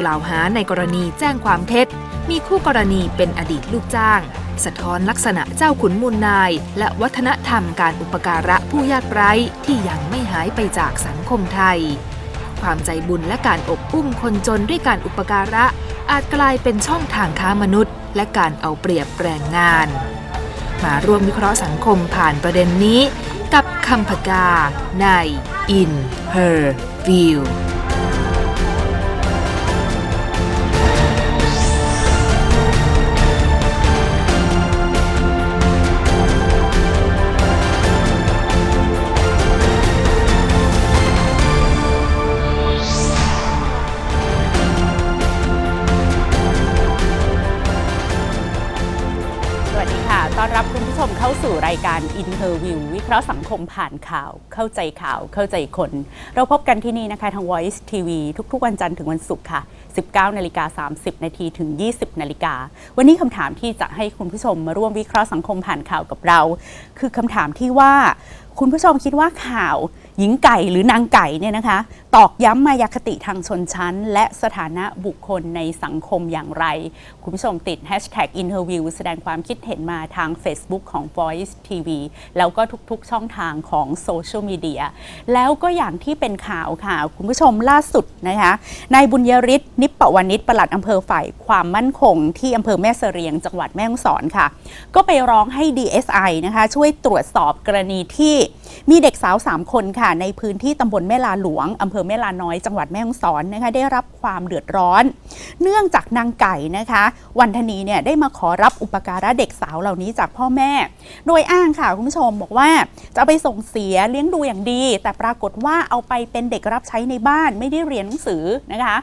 กล่าวหาในกรณีแจ้งความเท็จ มีคู่กรณีเป็นอดีตลูกจ้าง สะท้อนลักษณะเจ้าขุนมูลนาย และวัฒนธรรมการอุปการะผู้ยากไร้ที่ยังไม่หายไปจากสังคมไทย ความใจบุญและการอบอุ้มคนจนด้วยการอุปการะ อาจกลายเป็นช่องทางค้ามนุษย์ และการเอาเปรียบแรงงาน มาร่วมวิเคราะห์สังคมผ่านประเด็นนี้ กับคำพกาใน In Her View สู่รายการ Interview วิเคราะห์สังคมผ่านข่าว เข้าใจข่าวเข้าใจคน เราพบกันที่นี่นะคะทาง Voice TV ทุกๆ วันจันทร์ถึงวันศุกร์ค่ะ 19นาฬิกา30 นาทีถึง 20นาฬิกาวันนี้คำถามที่จะให้คุณผู้ชมมาร่วมวิเคราะห์สังคมผ่านข่าวกับเรา คือคำถามที่ว่า คุณผู้ชมคิดว่าข่าว หญิงไก่หรือนางไก่เนี่ยนะคะตอกย้ำมายาคติทางชนชั้น และสถานะบุคคลในสังคมอย่างไร คุณผู้ชมติด hashtag interview แสดงความคิดเห็นมาทาง Facebook ของ Voice TV แล้วก็ทุกๆช่องทางของโซเชียลมีเดียแล้วก็อย่างที่เป็นข่าวค่ะ คุณผู้ชมล่าสุดนะคะนายบุญยริศนิปปวานิชปลัดอำเภอฝ่ายความมั่นคง ที่อำเภอแม่เสรียงจังหวัดแม่ฮ่องสอนค่ะ ก็ไปร้องให้ DSI นะคะช่วยตรวจสอบกรณีที่มีเด็กสาว 3 คนค่ะ ในพื้นที่ตำบลแม่ลาหลวงอำเภอแม่ลาน้อยจังหวัดแม่ฮ่องสอนนะคะได้รับความเดือดร้อน เนื่องจากนางไก่นะคะ วันธนีเนี่ยได้มาขอรับอุปการะเด็กสาวเหล่านี้จากพ่อแม่ โดยอ้างค่ะคุณผู้ชมบอกว่าจะไปส่งเสียเลี้ยงดูอย่างดี แต่ปรากฏว่าเอาไปเป็นเด็กรับใช้ในบ้านไม่ได้เรียนหนังสือนะคะ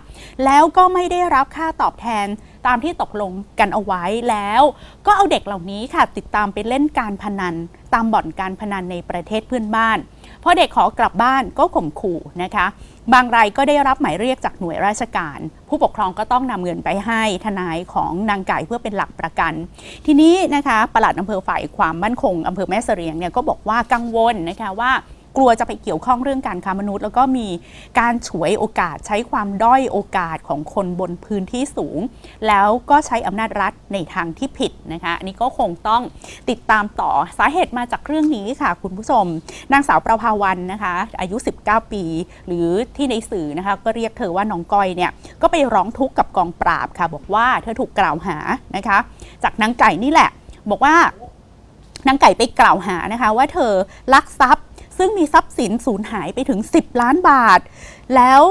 แล้วก็ไม่ได้รับค่าตอบแทน ตามที่ตกลงกันเอาไว้แล้ว ก็เอาเด็กเหล่านี้ค่ะ ติดตามไปเล่นการพนัน ตามบ่อนการพนันในประเทศเพื่อนบ้านพอเด็กขอกลับบ้านก็ข่มขู่นะคะ บางรายก็ได้รับหมายเรียกจากหน่วยราชการ ผู้ปกครองก็ต้องนำเงินไปให้ทนายของนางไก่เพื่อเป็นหลักประกัน ทีนี้นะคะปลัดอำเภอฝ่ายความมั่นคงอำเภอแม่เสรียงเนี่ยก็บอกว่ากังวลนะคะว่า กลัวจะไปเกี่ยวข้องเรื่องการค้ามนุษย์ แล้วก็มีการฉวยโอกาสใช้ความด้อยโอกาสของคนบนพื้นที่สูง แล้วก็ใช้อำนาจรัฐในทางที่ผิดนะคะอันนี้ก็คงต้องติดตามต่อสาเหตุมาจากเรื่องนี้ค่ะ คุณผู้ชม นางสาวประภาวันนะคะ อายุ 19 ปี หรือที่ในสื่อนะคะก็เรียกเธอว่าน้องก้อยเนี่ยก็ไปร้องทุกข์กับกองปราบค่ะ บอกว่าเธอถูกกล่าวหานะคะ จากนางไก่นี่แหละ บอกว่านางไก่ไปกล่าวหานะคะ ว่าเธอลักทรัพย์ ซึ่งมีทรัพย์สินสูญหายไปถึง 10 ล้านบาท แล้ว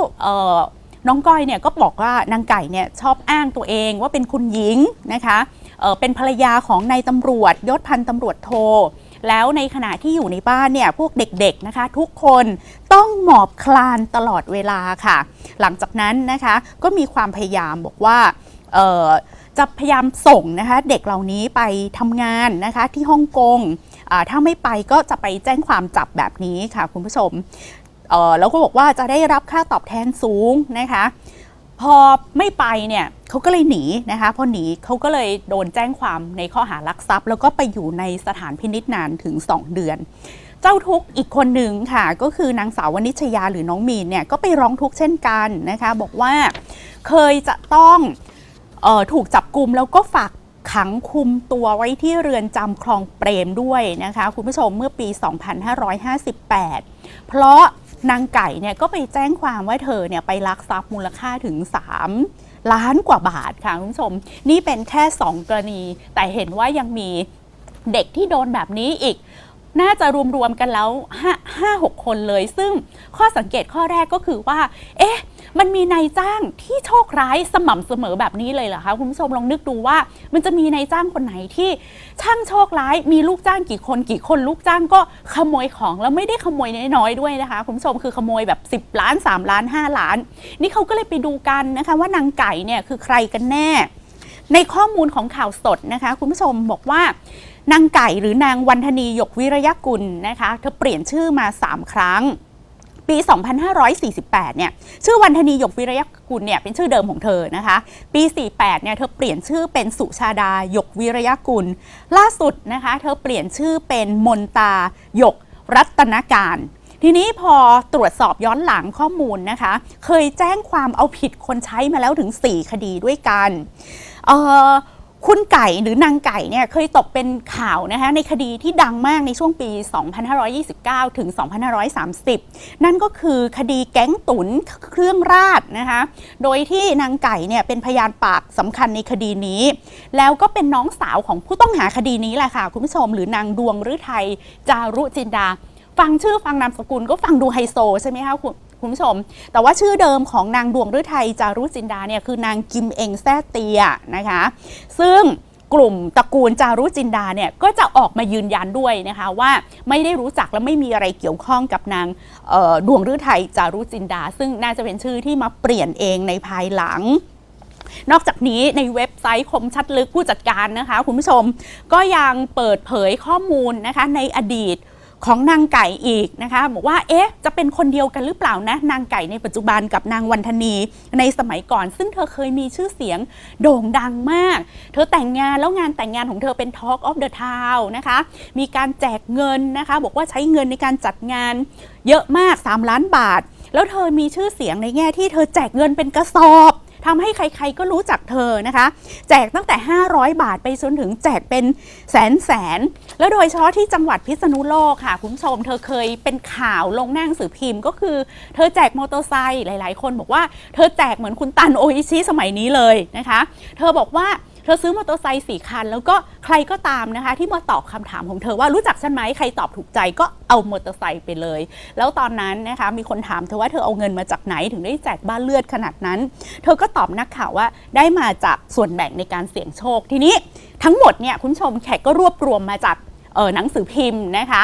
น้องก้อยเนี่ยก็บอกว่านางไก่เนี่ยชอบอ้างตัวเองว่าเป็นคุณหญิงนะคะเเป็นภรรยาของนายตำรวจยศพันตำรวจโท แล้วในขณะที่อยู่ในบ้านเนี่ยพวกเด็กๆนะคะ ทุกคนต้องหมอบคลานตลอดเวลาค่ะ หลังจากนั้นนะคะก็มีความพยายามบอกว่าจะพยายามส่งนะคะเด็กเหล่านี้ไปทำงานนะคะที่ฮ่องกง ถ้าไม่ไปก็จะไปแจ้งความจับแบบนี้ค่ะคุณผู้ชมแล้วก็บอกว่าจะได้รับค่าตอบแทนสูงนะคะ พอไม่ไปเนี่ยเขาก็เลยหนีนะคะพอหนีเขาก็เลยโดนแจ้งความในข้อหารักทรัพย์ แล้วก็ไปอยู่ในสถานพินิจนานถึง 2 เดือนเจ้าทุกข์อีกคนหนึ่งค่ะ ก็คือนางสาววนิชยาหรือน้องมีนเนี่ยก็ไปร้องทุกข์เช่นกันนะคะ บอกว่าเคยจะต้องออถูกจับกลุ่มแล้วก็ฝาก ขังคุมตัวไว้ที่เรือนจำคลองเปรมด้วยนะคะคุณผู้ชมเมื่อปี 2558 เพราะนางไก่เนี่ยก็ไปแจ้งความว่าเธอเนี่ยไปลักทรัพย์มูลค่าถึง 3 ล้านกว่าบาทค่ะคุณผู้ชม นี่เป็นแค่ 2 กรณี แต่เห็นว่ายังมีเด็กที่โดนแบบนี้อีก น่าจะรวมๆกันแล้ว 5 6 คนเลย ซึ่งข้อสังเกตข้อแรกก็คือว่า เอ๊ะ มันมีนายจ้างที่โชคร้ายสม่ำเสมอแบบนี้เลยเหรอคะคุณผู้ชมลองนึกดูว่า มันจะมีนายจ้างคนไหนที่ช่างโชคร้ายมีลูกจ้างกี่คนกี่คนลูกจ้างก็ขโมยของแล้วไม่ได้ขโมยน้อยๆด้วยนะคะคุณผู้ชมคือขโมยแบบ 10 ล้าน 3 ล้าน 5 ล้าน นี่เขาก็เลยไปดูกันนะคะว่านางไก่เนี่ยคือใครกันแน่ ในข้อมูลของข่าวสดนะคะ คุณผู้ชมบอกว่านางไก่หรือนางวันธนีหยกวิรยกุลนะคะ เธอเปลี่ยนชื่อมา 3 ครั้ง ปี 2548 เนี่ย ชื่อวันธนีหยกวิรยกุลเนี่ยเป็นชื่อเดิมของเธอนะคะ ปี 48 เนี่ยเธอเปลี่ยนชื่อเป็นสุชาดาหยกวิรยกุล ล่าสุดนะคะ เธอเปลี่ยนชื่อเป็นมนตาหยกรัตนการททีนี้พอตรวจสอบย้อนหลังข้อมูลนะคะ เคยแจ้งความเอาผิดคนใช้มาแล้วถึง 4 คดีด้วยกัน เอ่อ คุณไก่หรือนางไก่เนี่ยเคยตกเป็นข่าวนะคะในคดีที่ดังมากในช่วงปี 2529 ถึง 2530 นั่นก็คือคดีแก๊งตุนเครื่องราดนะคะโดยที่นางไก่เนี่ยเป็นพยานปากสำคัญในคดีนี้ แล้วก็เป็นน้องสาวของผู้ต้องหาคดีนี้แหละค่ะ คุณผู้ชมหรือนางดวงฤทัยจารุจินดา ฟังชื่อฟังนามสกุลก็ฟังดูไฮโซใช่ไหมคะคุณ คุณผู้ชม แต่ว่าชื่อเดิมของนางดวงฤทัยจารุจินดาเนี่ยคือนางกิมเองแซ่เตียนะคะ ซึ่งกลุ่มตระกูลจารุจินดาเนี่ยก็จะออกมายืนยันด้วยนะคะว่าไม่ได้รู้จักและไม่มีอะไรเกี่ยวข้องกับนางดวงฤทัยจารุจินดา ซึ่งน่าจะเป็นชื่อที่มาเปลี่ยนเองในภายหลังนอกจากนี้ในเว็บไซต์คมชัดลึกผู้จัดการนะคะ คุณผู้ชมก็ยังเปิดเผยข้อมูลนะคะในอดีต ของนางไก่อีกนะคะบอกว่าเอ๊ะจะเป็นคนเดียวกันหรือเปล่านะนางไก่ในปัจจุบันกับนางวันธนีในสมัยก่อน ซึ่งเธอเคยมีชื่อเสียงโด่งดังมาก เธอแต่งงานแล้วงานแต่งงานของเธอเป็น Talk of the Town นะคะมีการแจกเงินนะคะบอกว่าใช้เงินในการจัดงานเยอะมาก 3 ล้านบาท แล้วเธอมีชื่อเสียงในแง่ที่เธอแจกเงินเป็นกระสอบ ทำให้ใครๆก็รู้จักเธอนะคะ แจกตั้งแต่ 500 บาทไปจนถึงแจกเป็นแสนแสน แล้วโดยเฉพาะที่จังหวัดพิษณุโลกค่ะคุณผู้ชม เธอเคยเป็นข่าวลงหน้าหนังสือพิมพ์ ก็คือเธอแจกมอเตอร์ไซค์หลาย ๆ คนบอกว่าเธอแจกเหมือนคุณตันโออิชิสมัยนี้เลยนะคะ เธอบอกว่า เธอซื้อมอเตอร์ไซค์สี่คัน แล้วก็ใครก็ตามนะคะ ที่มาตอบคำถามของเธอว่ารู้จักฉันไหมใครตอบถูกใจก็เอามอเตอร์ไซค์ไปเลย แล้วตอนนั้นนะคะมีคนถามเธอว่าเธอเอาเงินมาจากไหนถึงได้แจกบ้านเลือดขนาดนั้น เธอก็ตอบนักข่าวว่าได้มาจากส่วนแบ่งในการเสี่ยงโชคทีนี้ทั้งหมดเนี่ยคุณชมแขกก็รวบรวมมาจากหนังสือพิมพ์นะคะ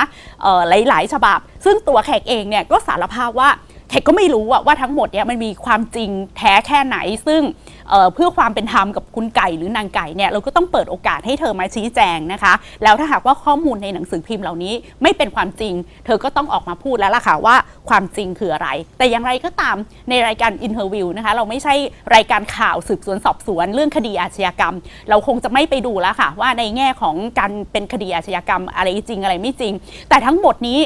หลายๆ ฉบับ ซึ่งตัวแขกเองเนี่ยก็สารภาพว่า แขกก็ไม่รู้ว่าทั้งหมดเนี่ยมันมีความจริงแท้แค่ไหน ซึ่งเเพื่อความเป็นธรรมกับคุณไก่หรือนางไก่เนี่ยเราก็ต้องเปิดโอกาสให้เธอมาชี้แจงนะคะ แล้วถ้าหากว่าข้อมูลในหนังสือพิมพ์เหล่านี้ไม่เป็นความจริง เธอก็ต้องออกมาพูดแล้วล่ะค่ะว่าความจริงคืออะไร แต่อย่างไรก็ตามในรายการอินเทอร์วิวนะคะเราไม่ใช่รายการข่าวสืบสวนสอบสวน เรื่องคดีอาชญากรรม เราคงจะไม่ไปดูแล้วค่ะ ว่าในแง่ของการเป็นคดีอาชญากรรมอะไรจริงอะไรไม่จริง แต่ทั้งหมดนี้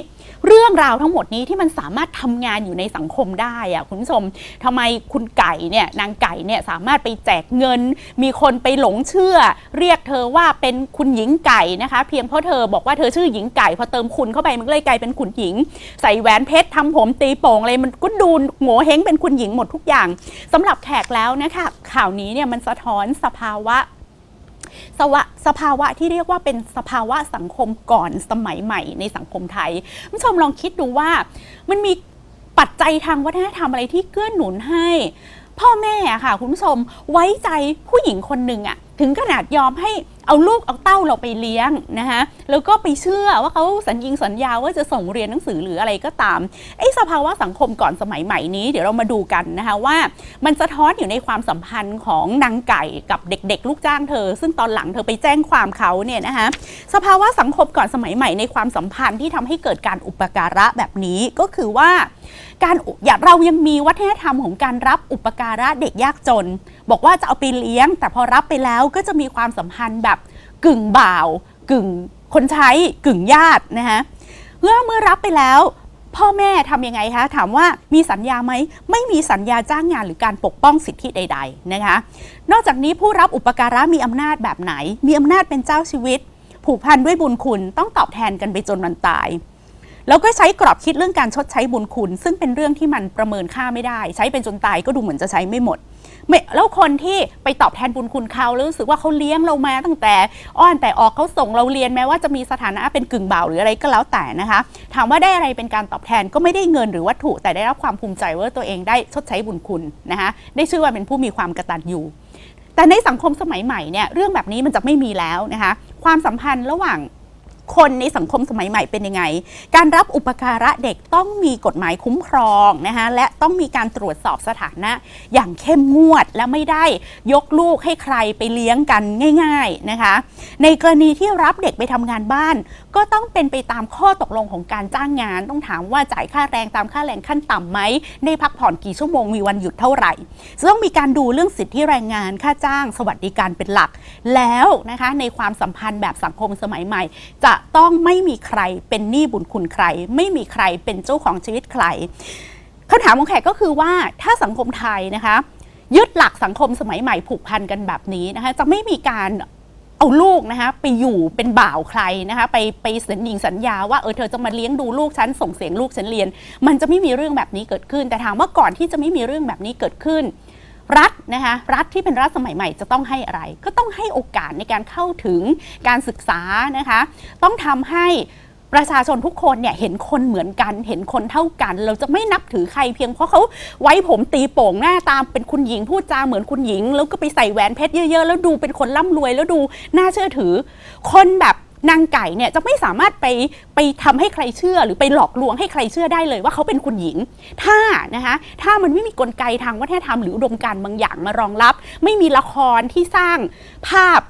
เรื่องราวทั้งหมดนี้ที่มันสามารถทำงานอยู่ในสังคมได้อะคุณผู้ชมทำไมคุณไก่เนี่ยนางไก่เนี่ยสามารถไปแจกเงิน มีคนไปหลงเชื่อ เรียกเธอว่าเป็นคุณหญิงไก่นะคะ เพียงเพราะเธอบอกว่าเธอชื่อหญิงไก่พอเติมคุณเข้าไปมันก็เลยกลายเป็นคุณหญิง ใส่แหวนเพชรทำผมตีโป่งอะไรมันก็ดูโง่เฮงเป็นคุณหญิงหมดทุกอย่างสำหรับแขกแล้วนะคะข่าวนี้เนี่ยมันสะท้อนสภาวะ สวะสภาวะที่เรียกว่าเป็นสภาวะสังคมก่อนสมัยใหม่ในสังคมไทยคุณผู้ชมลองคิดดูว่ามันมีปัจจัยทางวัฒนธรรมอะไรที่เกื้อหนุนให้ พ่อแม่อะค่ะคุณผู้ชมไว้ใจผู้หญิงคนหนึ่งอะถึงขนาดยอมให้ เอาลูกเอาเต้าเราไปเลี้ยงนะคะแล้วก็ไปเชื่อว่าเขาสัญญิงสัญญาว่าจะส่งเรียนหนังสือหรืออะไรก็ตามไอ้สภาวะสังคมก่อนสมัยใหม่นี้เดี๋ยวเรามาดูกันนะคะว่า มันสะท้อนอยู่ในความสัมพันธ์ของนางไก่กับเด็ก ๆ ลูกจ้างเธอ ซึ่งตอนหลังเธอไปแจ้งความเขาเนี่ยนะคะสภาวะสังคมก่อนสมัยใหม่ในความสัมพันธ์ที่ทำให้เกิดการอุปการะแบบนี้ก็คือว่า การอุอย่าเรายังมีวัฒนธรรมของการรับอุปการะเด็กยากจน บอกว่าจะเอาไปเลี้ยง แต่พอรับไปแล้วก็จะมีความสัมพันธ์แบบ กึ่งบ่าว กึ่งคนใช้กึ่งญาตินะคะเมื่อเมื่อรับไปแล้ว พ่อแม่ทำยังไงคะถามว่ามีสัญญาไหมไม่มีสัญญาจ้างงานหรือการปกป้องสิทธิใด ๆนะคะ นอกจากนี้ผู้รับอุปการะมีอำนาจแบบไหน มีอำนาจเป็นเจ้าชีวิต ผูกพันด้วยบุญคุณต้องตอบแทนกันไปจนวันตายแล้วก็ใช้กรอบคิดเรื่องการชดใช้บุญคุณ ซึ่งเป็นเรื่องที่มันประเมินค่าไม่ได้ ใช้เป็นจนตายก็ดูเหมือนจะใช้ไม่หมด ไม่แล้วคนที่ไปตอบแทนบุญคุณเขาแล้วรู้สึกว่าเขาเลี้ยงเรามาตั้งแต่อ้อนแต่ออกเขาส่งเราเรียนแม้ว่าจะมีสถานะเป็นกึ่งบ่าวหรืออะไรก็แล้วแต่นะคะ ถามว่าได้อะไรเป็นการตอบแทนก็ไม่ได้เงินหรือวัตถุแต่ได้รับความภูมิใจว่าตัวเองได้ชดใช้บุญคุณนะคะได้ชื่อว่าเป็นผู้มีความกระตัญญูแต่ในสังคมสมัยใหม่เนี่ยเรื่องแบบนี้มันจะไม่มีแล้วนะคะความสัมพันธ์ระหว่าง คนในสังคมสมัยใหม่เป็นยังไง การรับอุปการะเด็กต้องมีกฎหมายคุ้มครองนะคะและต้องมีการตรวจสอบสถานะ อย่างเข้มงวดและไม่ได้ยกลูกให้ใครไปเลี้ยงกันง่าย ๆนะคะ ในกรณีที่รับเด็กไปทำงานบ้าน ก็ต้องเป็นไปตามข้อตกลงของการจ้างงาน ต้องถามว่าจ่ายค่าแรงตามค่าแรงขั้นต่ำไหมได้พักผ่อนกี่ชั่วโมงมีวันหยุดเท่าไหร่จะต้องมีการดูเรื่องสิทธิแรงงานค่าจ้าง สวัสดิการเป็นหลัก แล้วนะคะในความสัมพันธ์แบบสังคมสมัยใหม่ จะต้องไม่มีใครเป็นหนี้บุญคุณใคร ไม่มีใครเป็นเจ้าของชีวิตใครคำถามของแขกก็คือว่าถ้าสังคมไทยนะคะ ยึดหลักสังคมสมัยใหม่ผูกพันกันแบบนี้นะคะ จะไม่มีการเอาลูกนะคะไปอยู่เป็นบ่าวใครนะคะไปไปสัญญิงสัญญาว่าเออเธอจะมาเลี้ยงดูลูกฉันส่งเสียงลูกฉันเรียน มันจะไม่มีเรื่องแบบนี้เกิดขึ้น แต่ถามว่าก่อนที่จะไม่มีเรื่องแบบนี้เกิดขึ้น รัฐนะคะรัฐที่เป็นรัฐสมัยใหม่จะต้องให้อะไร ก็ต้องให้โอกาสในการเข้าถึงการศึกษานะคะต้องทำให้ประชาชนทุกคนเนี่ยเห็นคนเหมือนกัน เห็นคนเท่ากัน เราจะไม่นับถือใครเพียงเพราะเขาไว้ผมตีโป่งหน้าตามเป็นคุณหญิงพูดจาเหมือนคุณหญิง แล้วก็ไปใส่แหวนเพชรเยอะ ๆ แล้วดูเป็นคนร่ำรวยแล้วดูน่าเชื่อถือ คนแบบ นางไก่เนี่ยจะไม่สามารถไปไปทำให้ใครเชื่อ หรือไปหลอกลวงให้ใครเชื่อได้เลยว่าเขาเป็นคุณหญิง ถ้านะคะถ้ามันไม่มีกลไกทางวัฒนธรรมหรืออุดมการบางอย่างมารองรับ ไม่มีละครที่สร้างภาพ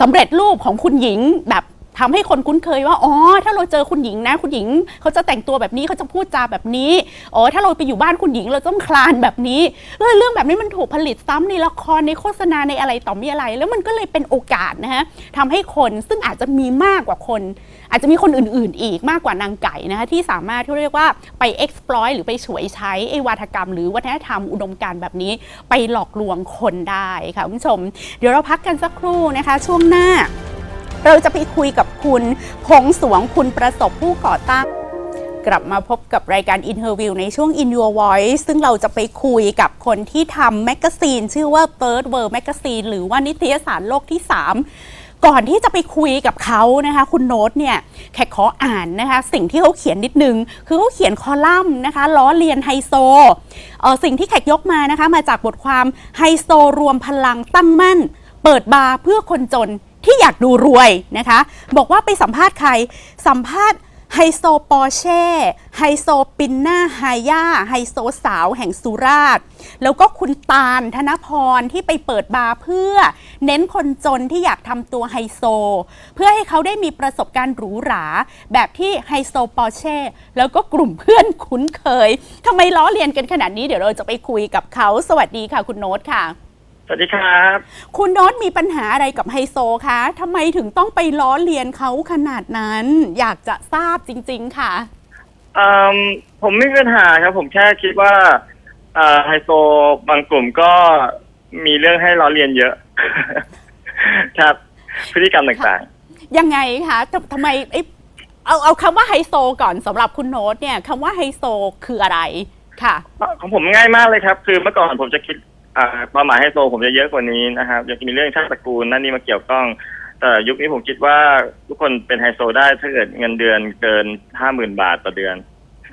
สำเร็จรูปของคุณหญิงแบบ ทำให้คนคุ้นเคยว่า อ๋อ ถ้าเราเจอคุณหญิงนะ คุณหญิงเขาจะแต่งตัวแบบนี้เขาจะพูดจาแบบนี้ อ๋อ ถ้าเราไปอยู่บ้านคุณหญิงเราต้องคลานแบบนี้เออเรื่องแบบนี้มันถูกผลิตซ้ำในละครในโฆษณาในอะไรต่อมีอะไร แล้วมันก็เลยเป็นโอกาสนะฮะทำให้คนซึ่งอาจจะมีมากกว่าคน อาจจะมีคนอื่น ๆ อีกมากกว่านางไก่นะคะที่สามารถที่เรียกว่าไป exploit หรือไปฉวยใช้ไอ้วาทกรรม หรือวัฒนธรรมอุดมการณ์แบบนี้ ไปหลอกลวงคนได้ค่ะคุณผู้ชม เดี๋ยวเราพักกันสักครู่นะคะ ช่วงหน้า เราจะไปคุยกับคุณพงสวงคุณประสบผู้ก่อตั้ง กลับมาพบกับรายการ Interview ในช่วง In Your Voice ซึ่งเราจะไปคุยกับคนที่ทำแมกกาซีน ชื่อว่า Third World Magazine หรือว่านิตยสารโลกที่ 3ก่อนที่จะไปคุยกับเขานะคะ คุณโน้ตเนี่ยแขกขออ่านนะคะ สิ่งที่เขาเขียนนิดนึง คือเขาเขียนคอลัมน์นะคะ ล้อเลียนไฮโซเออสิ่งที่แขกยกมานะคะ มาจากบทความไฮโซรวมพลังตั้งมั่น เปิดบาร์เพื่อคนจน ที่อยากดูรวยนะคะ บอกว่าไปสัมภาษณ์ใคร สัมภาษณ์ไฮโซปอร์เช่ไฮโซปินนาไฮย่าไฮโซสาวแห่งสุราษฎร์แล้วก็คุณตาลธนพรที่ไปเปิดบาร์เพื่อ เน้นคนจนที่อยากทำตัวไฮโซ เพื่อให้เขาได้มีประสบการณ์หรูหรา แบบที่ไฮโซปอร์เช่แล้วก็กลุ่มเพื่อนคุ้นเคยทำไมล้อเลียนกันขนาดนี้เดี๋ยวเราจะไปคุยกับเขา สวัสดีค่ะคุณโน้ตค่ะ สวัสดีครับ คุณโน้ตมีปัญหาอะไรกับไฮโซคะทำไมถึงต้องไปล้อเลียนเขาขนาดนั้น อยากจะทราบจริง ๆ ค่ะอืมผมไม่มีปัญหาครับ ผมแค่คิดว่าอ่าไฮโซบางกลุ่มก็มีเรื่องให้ล้อเลียนเยอะ ครับพฤติกรรมต่างยังไงคะทำทำไมเอ้ยเอาเอาคำว่าไฮโซก่อนสำหรับคุณโน้ตเนี่ยคำว่าไฮโซคืออะไรค่ะ ๆ ของผมง่ายมากเลยครับ คือเมื่อก่อนผมจะคิด อ่าความหมายไฮโซผมจะเยอะกว่านี้นะครับยังมีเรื่องชาติตระกูลนั่นนี่มาเกี่ยวข้อง แต่ยุคนี้ผมคิดว่าทุกคนเป็นไฮโซได้ถ้าเกิดเงินเดือนเกินห้าหมื่นบาทต่อเดือน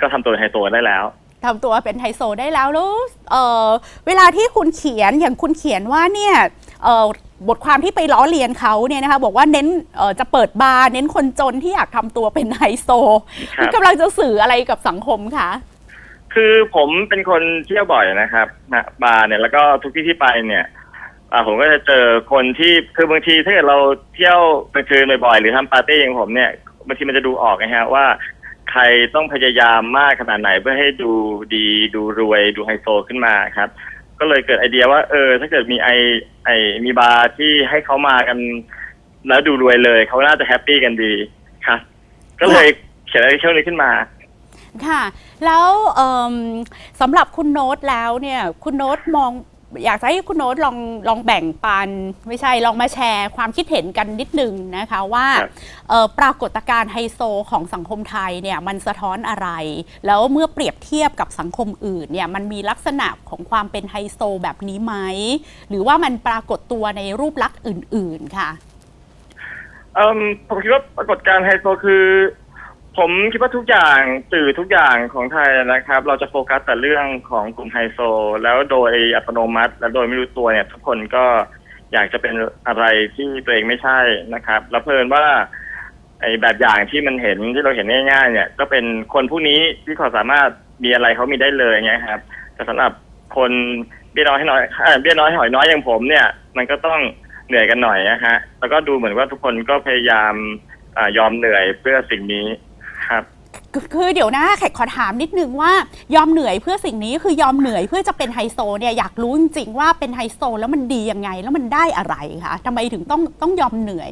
ก็ทำตัวเป็นไฮโซได้แล้วทำตัวเป็นไฮโซได้แล้วแล้วเอ่อเวลาที่คุณเขียนอย่างคุณเขียนว่าเนี่ยเอ่อบทความที่ไปล้อเลียนเขาเนี่ยนะคะบอกว่าเน้นเอ่อจะเปิดบาร์เน้นคนจนที่อยากทำตัวเป็นไฮโซครับนี่กำลังจะสื่ออะไรกับสังคมคะ คือผมเป็นคนเที่ยวบ่อยนะครับนะบาร์เนี่ยแล้วก็ทุกที่ที่ไปเนี่ยอ่าผมก็จะเจอคนที่คือบางทีถ้าเกิดเราเที่ยวกลางคืนบ่อยๆหรือทำปาร์ตี้อย่างผมเนี่ยบางทีมันจะดูออกนะฮะว่า ใครต้องพยายามมากขนาดไหนเพื่อให้ดูดีดูรวยดูไฮโซขึ้นมาครับ ก็เลยเกิดไอเดียว่า เออ ถ้าเกิดมีไอไอมีบาร์ที่ให้เขามากัน แล้วดูรวยเลยเขาน่าจะแฮปปี้กันดีครับก็เลยเขียนอะไรเช่นนี้ขึ้นมา ค่ะ แล้วเอิ่มสำหรับคุณโน้ตแล้วเนี่ยคุณโน้ตมองอยากจะให้คุณโน้ตลองลองแบ่งปัน ไม่ใช่ลองมาแชร์ความคิดเห็นกันนิดนึงนะคะว่าครับเอ่อปรากฏการณ์ไฮโซของสังคมไทยเนี่ยมันสะท้อนอะไร แล้วเมื่อเปรียบเทียบกับสังคมอื่นเนี่ยมันมีลักษณะของความเป็นไฮโซแบบนี้ไหม หรือว่ามันปรากฏตัวในรูปลักษณ์อื่น ๆ ค่ะ เอ่มผมคิดว่าปรากฏการณ์ไฮโซคือ ผมคิดว่าทุกอย่างสื่อทุกอย่างของไทยนะครับ เราจะโฟกัสแต่เรื่องของกลุ่มไฮโซ แล้วโดยอัตโนมัติ และโดยไม่รู้ตัวเนี่ย ทุกคนก็อยากจะเป็นอะไรที่ตัวเองไม่ใช่นะครับ แล้วเพลินว่าไอ้แบบอย่างที่มันเห็นที่เราเห็นง่ายๆเนี่ย ก็เป็นคนผู้นี้ที่เขาสามารถมีอะไรเขามีได้เลยเงี้ยครับ แต่สำหรับคนเบี้ยน้อยให้น้อยเบี้ยน้อยหอยน้อยอย่างผมเนี่ย มันก็ต้องเหนื่อยกันหน่อยนะฮะแล้วก็ดูเหมือนว่าทุกคนก็พยายามอยอมเหนื่อยเพื่อสิ่งนี้ ค,คือเดี๋ยวนะแขกขอถามนิดนึงว่ายอมเหนื่อยเพื่อสิ่งนี้คือยอมเหนื่อยเพื่อจะเป็นไฮโซเนี่ยอยากรู้จริงๆว่าเป็นไฮโซแล้วมันดียังไง แล้วมันได้อะไรคะทำไมถึงต้องต้องยอมเหนื่อย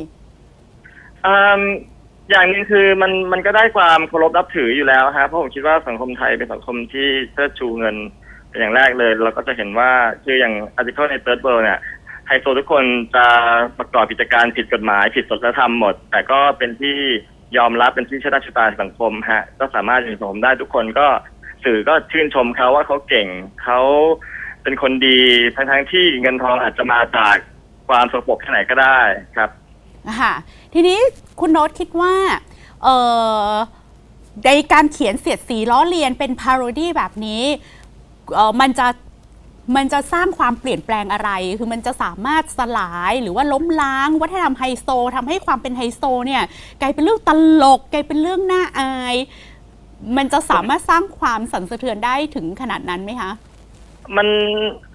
อืมอย่างหนึงคือมันมันก็ได้ความเคารพนับถืออยู่แล้วฮะเพราะผมคิดว่าสังคมไทยเป็นสังคมที่เชิดชูเงินเป็นอย่างแรกเลยเราก็จะเห็นว่าคืออย่างอาร์ติเคิลใน Third World เนี่ยไฮโซทุกคนจะประกอบกิจการผิดกฎหมาย ผิดศีลธรรมหมด แต่ก็เป็นที่ ยอมรับเป็นที่ชื่อชะตาในสังคมฮะ ก็สามารถอยู่นสังคมได้ทุกคนก็สื่อก็ชื่นชมเขาว่าเขาเก่งเขาเป็นคนดีทั้งทั้งที่เงินทองอาจจะมาจากความสกปรกแค่ไหนก็ได้ครับค่ะทีนี้คุณโน้ตคิดว่าเอ่อในการเขียนเสียดสีล้อเลียนเป็นพาโรดี้แบบนี้เออมันจะ มันจะสร้างความเปลี่ยนแปลงอะไร คือมันจะสามารถสลายหรือว่าล้มล้าง วัฒนธรรมไฮโซทำให้ความเป็นไฮโซเนี่ยกลายเป็นเรื่องตลกกลายเป็นเรื่องน่าอาย มันจะสามารถสร้างความสั่นสะเทือนได้ถึงขนาดนั้นไหมคะ มัน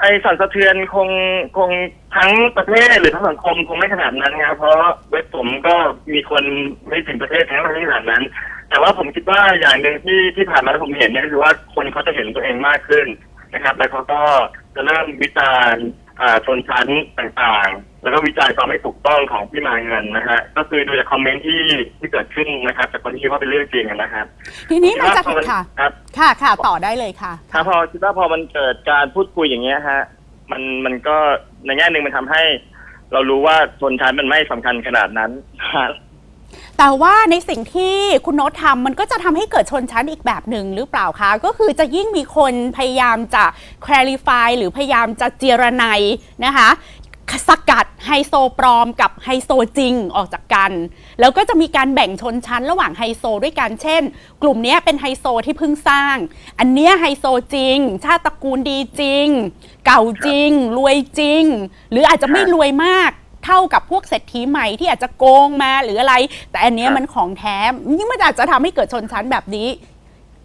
ไอสั่นสะเทือนคงคงทั้งประเทศหรือทั้งสังคมคงไม่ขนาดนั้นครับเพราะเว็บผมก็มีคนไม่ถึงประเทศทั้งประเทศขนาดนั้น แต่ว่าผมคิดว่าอย่างหนึ่งที่ที่ผ่านมาที่ผมเห็นเนี่ยคือว่าคนเขาจะเห็นตัวเองมากขึ้นนะครับ แล้วเขาก็ จะเริ่มวิจารณ์อ่าชนชั้นต่างๆ แล้วก็วิจารณ์ความไม่ถูกต้องของที่มาเงินนะฮะ ก็คือดูจากคอมเมนต์ที่ที่เกิดขึ้นนะครับจากคนที่คิดว่าเป็นเรื่องจริงนะครับ ทีนี้มันจะคิดว่าพอค่ะครับ ค่ะค่ะต่อได้เลยค่ะถ้าพอคิดว่าพอมันเกิดการพูดคุยอย่างเงี้ยฮะ มันมันก็ในแง่หนึ่งมันทำให้ เรารู้ว่าชนชั้นมันไม่สำคัญขนาดนั้นฮะ แต่ว่าในสิ่งที่คุณโน้ตทำมันก็จะทำให้เกิดชนชั้นอีกแบบหนึ่งหรือเปล่าคะ ก็คือจะยิ่งมีคนพยายามจะ clarify หรือพยายามจะเจรไนยนะคะสกัดไฮโซปลอมกับไฮโซจริงออกจากกัน แล้วก็จะมีการแบ่งชนชั้นระหว่างไฮโซด้วยกันเช่น กลุ่มนี้เป็นไฮโซที่เพิ่งสร้าง อันเนี้ยไฮโซจริง ชาติตระกูลดีจริง เก่าจริง รวยจริง หรืออาจจะไม่รวยมาก เท่ากับพวกเศรษฐีใหม่ที่อาจจะโกงมาหรืออะไร แต่อันเนี้ยครับมันของแท้นี่มันอาจจะทำให้เกิดชนชั้นแบบนี้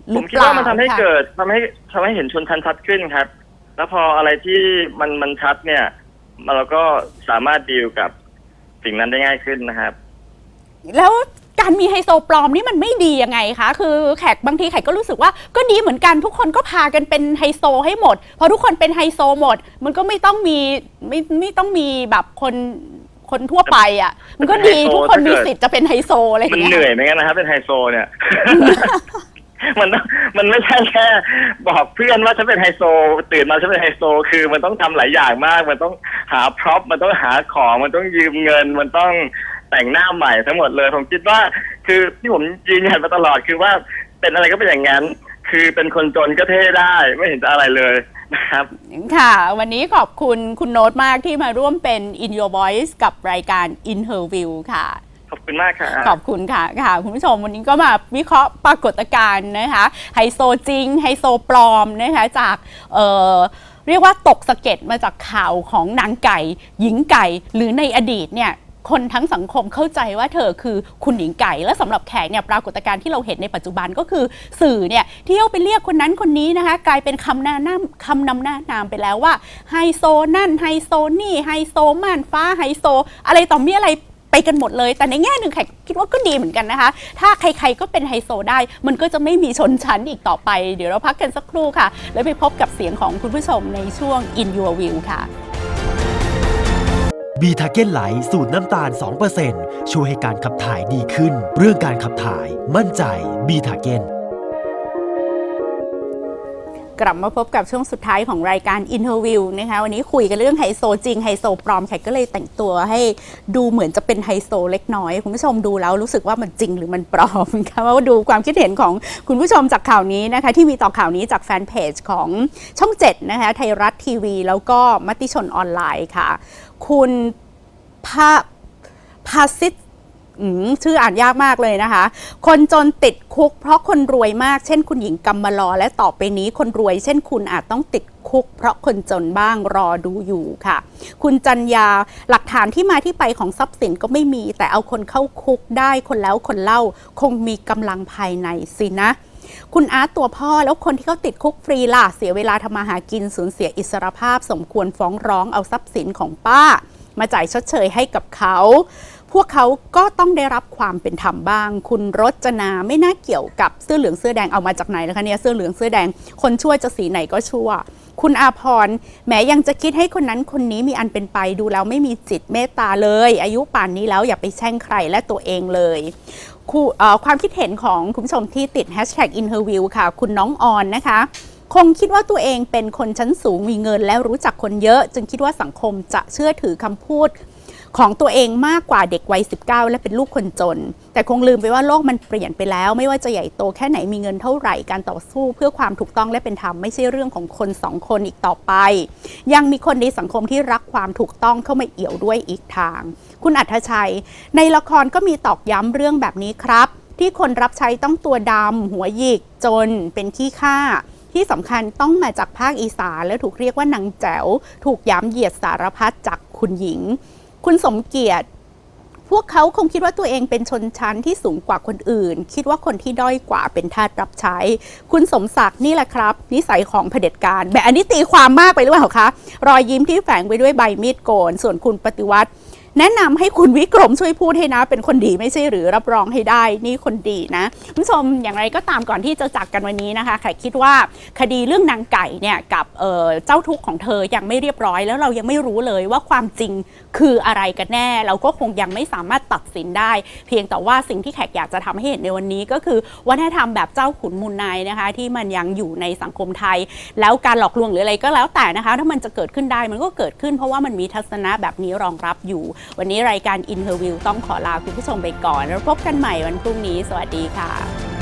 หผรือมเปคิดล่าว่ามันทำให้ค่ะ เกิดทำให้ทำให้เห็นชนชั้นชัดขึ้นครับ แล้วพออะไรที่มันมันชัดเนี่ยมันเราก็สามารถดีลกับสิ่งนั้นได้ง่ายขึ้นนะครับ แล้ว การมีไฮโซปลอมนี่มันไม่ดียังไงคะ คือแขกบางทีแขกก็รู้สึกว่าก็ดีเหมือนกันทุกคนก็พากันเป็นไฮโซให้หมด พอทุกคนเป็นไฮโซหมด มันก็ไม่ต้องมีไม่ไม่ต้องมีแบบคนคนทั่วไปอะ มันก็ดีไฮโซทุกคนถ้าเกิมีดสิทธิ์จะเป็นไฮโซอะไรอย่างมันเงี้ยเหนื่อยไหมกันนะครับเป็นไฮโซเนี่ยมันมันไม่ใช่แค่บอกเพื่อนว่าฉันเป็นไฮโซ ตื่นมาฉันเป็นไฮโซ คือมันต้องทำหลายอย่างมาก มันต้องหาพร็อพมันต้องหาของมันต้องยืมเงิน มันต้อง แต่งหน้าใหม่ทั้งหมดเลยผมคิดว่า คือที่ผมยืนยันมาตลอดคือว่าเป็นอะไรก็เป็นอย่างนั้น คือเป็นคนจนก็เท่ได้ไม่เห็นจะอะไรเลยนะครับ ค่ะ วันนี้ขอบคุณคุณโน้ตมากที่มาร่วมเป็น In Your Voice กับรายการ Interview ค่ะ ขอบคุณมากครับขอบคุณค่ะค่ะ คุณผู้ชมวันนี้ก็มาวิเคราะห์ปรากฏการณ์นะคะไฮโซจริงไฮโซปลอมนะคะจากเอ่อเรียกว่าตกสะเก็ดมาจากข่าวของนางไก่ หญิงไก่หรือในอดีตเนี่ย คนทั้งสังคมเข้าใจว่าเธอคือคุณหญิงไก่ และสำหรับแขกเนี่ยปรากฏการณ์ที่เราเห็นในปัจจุบันก็คือสื่อเนี่ยเที่ยวไปเรียกคนนั้นคนนี้นะคะ กลายเป็นคำหน้าน้ำคำนำหน้านามไปแล้วว่าไฮโซนั่นไฮโซนี่ไฮโซม่านฟ้าไฮโซ อะไรต่อมีอะไรไปกันหมดเลย แต่ในแง่หนึ่งแขกคิดว่าก็ดีเหมือนกันนะคะ ถ้าใครๆก็เป็นไฮโซได้ มันก็จะไม่มีชนชั้นอีกต่อไป เดี๋ยวเราพักกันสักครู่ค่ะ แล้วไปพบกับเสียงของคุณผู้ชมในช่วง In Your View ค่ะ บีทาเก้นไลท์สูตรน้ำตาล 2%ช่วยให้การขับถ่ายดีขึ้น เรื่องการขับถ่าย มั่นใจบีทาเก้น กลับมาพบกับช่วงสุดท้ายของรายการ Interview นะคะวันนี้คุยกันเรื่องไฮโซจริงไฮโซปลอมแขกก็เลยแต่งตัวให้ดูเหมือนจะเป็นไฮโซเล็กน้อย คุณผู้ชมดูแล้วรู้สึกว่ามันจริงหรือมันปลอมคะว่าดูความคิดเห็นของคุณผู้ชมจากข่าวนี้นะคะที่มีต่อข่าวนี้จากแฟนเพจของช่อง7นะคะไทยรัฐทีวี แล้วก็มติชนออนไลน์ค่ะ คุณภาภาสิทธ ชื่ออ่านยากมากเลยนะคะ คนจนติดคุก เพราะคนรวยมากเช่นคุณหญิงกำมะลอ และต่อไปนี้คนรวยเช่นคุณอาจต้องติดคุก เพราะคนจนบ้างรอดูอยู่ค่ะ คุณจันยาหลักฐานที่มาที่ไปของทรัพย์สินก็ไม่มี แต่เอาคนเข้าคุกได้คนแล้วคนเล่าคงมีกำลังภายในสินะคุณอาร์ตตัวพ่อแล้วคนที่เขาติดคุกฟรีล่ะ เสียเวลาทำมาหากินสูญเสียอิสรภาพ สมควรฟ้องร้องเอาทรัพย์สินของป้า มาจ่ายชดเชยให้กับเขา พวกเขาก็ต้องได้รับความเป็นธรรมบ้าง คุณรจนาไม่น่าเกี่ยวกับเสื้อเหลืองเสื้อแดงเอามาจากไหนนะคะเนี่ยเสื้อเหลืองเสื้อแดงคนชั่วจะสีไหนก็ชั่ว คุณอาพรแหมยังจะคิดให้คนนั้นคนนี้มีอันเป็นไปดูแล้วไม่มีจิตเมตตาเลย อายุป่านนี้แล้วอย่าไปแช่งใครและตัวเองเลยคู่เอ่อความคิดเห็นของคุณผู้ชมที่ติด hashtag interview ค่ะ คุณน้องออนนะคะ คงคิดว่าตัวเองเป็นคนชั้นสูงมีเงินแล้วรู้จักคนเยอะ จึงคิดว่าสังคมจะเชื่อถือคำพูด ของตัวเองมากกว่าเด็กวัย 19 และเป็นลูกคนจน แต่คงลืมไปว่าโลกมันเปลี่ยนไปแล้ว ไม่ว่าจะใหญ่โตแค่ไหนมีเงินเท่าไหร่การต่อสู้เพื่อความถูกต้องและเป็นธรรมไม่ใช่เรื่องของคนสองคนอีกต่อไป ยังมีคนในสังคมที่รักความถูกต้องเข้ามาเอี่ยวด้วยอีกทาง คุณอัธชัย ในละครก็มีตอกย้ำเรื่องแบบนี้ครับ ที่คนรับใช้ต้องตัวดำหัวหยิกจน เป็นขี้ข้าที่สำคัญต้องมาจากภาคอีสานและถูกเรียกว่านางแจ๋ว ถูกย้ำเหยียดสารพัดจากคุณหญิง คุณสมเกียรติ พวกเขาคงคิดว่าตัวเองเป็นชนชั้นที่สูงกว่าคนอื่น คิดว่าคนที่ด้อยกว่าเป็นทาสรับใช้ คุณสมศักดิ์นี่แหละครับ นิสัยของเผด็จการแบบอันนี้ตีความมากไปหรือเปล่าคะรอยยิ้มที่แฝงไปด้วยใบมีดโกน ส่วนคุณปฏิวัติ แนะนำให้คุณวิกรมช่วยพูดให้นะ เป็นคนดีไม่ใช่หรือรับรองให้ได้นี่คนดีนะคุณผู้ชมอย่างไรก็ตามก่อนที่จะจากกันวันนี้นะคะแขกคิดว่าคดีเรื่องนางไก่เนี่ยกับเเจ้าทุกข์ของเธอยังไม่เรียบร้อย แล้วเรายังไม่รู้เลยว่าความจริงคืออะไรกันแน่ เราก็คงยังไม่สามารถตัดสินได้ เพียงแต่ว่าสิ่งที่แขกอยากจะทำให้เห็นในวันนี้ก็คือวัฒนธรรมแบบเจ้าขุนมูลนายนะคะ ที่มันยังอยู่ในสังคมไทย แล้วการหลอกลวงหรืออะไรก็แล้วแต่นะคะ ถ้ามันจะเกิดขึ้นได้มันก็เกิดขึ้น เพราะว่ามันมีทัศนะแบบนี้รองรับอยู่วันนี้รายการ Interview ต้องขอลาคุณผู้ชมไปก่อน แล้วพบกันใหม่วันพรุ่งนี้ สวัสดีค่ะ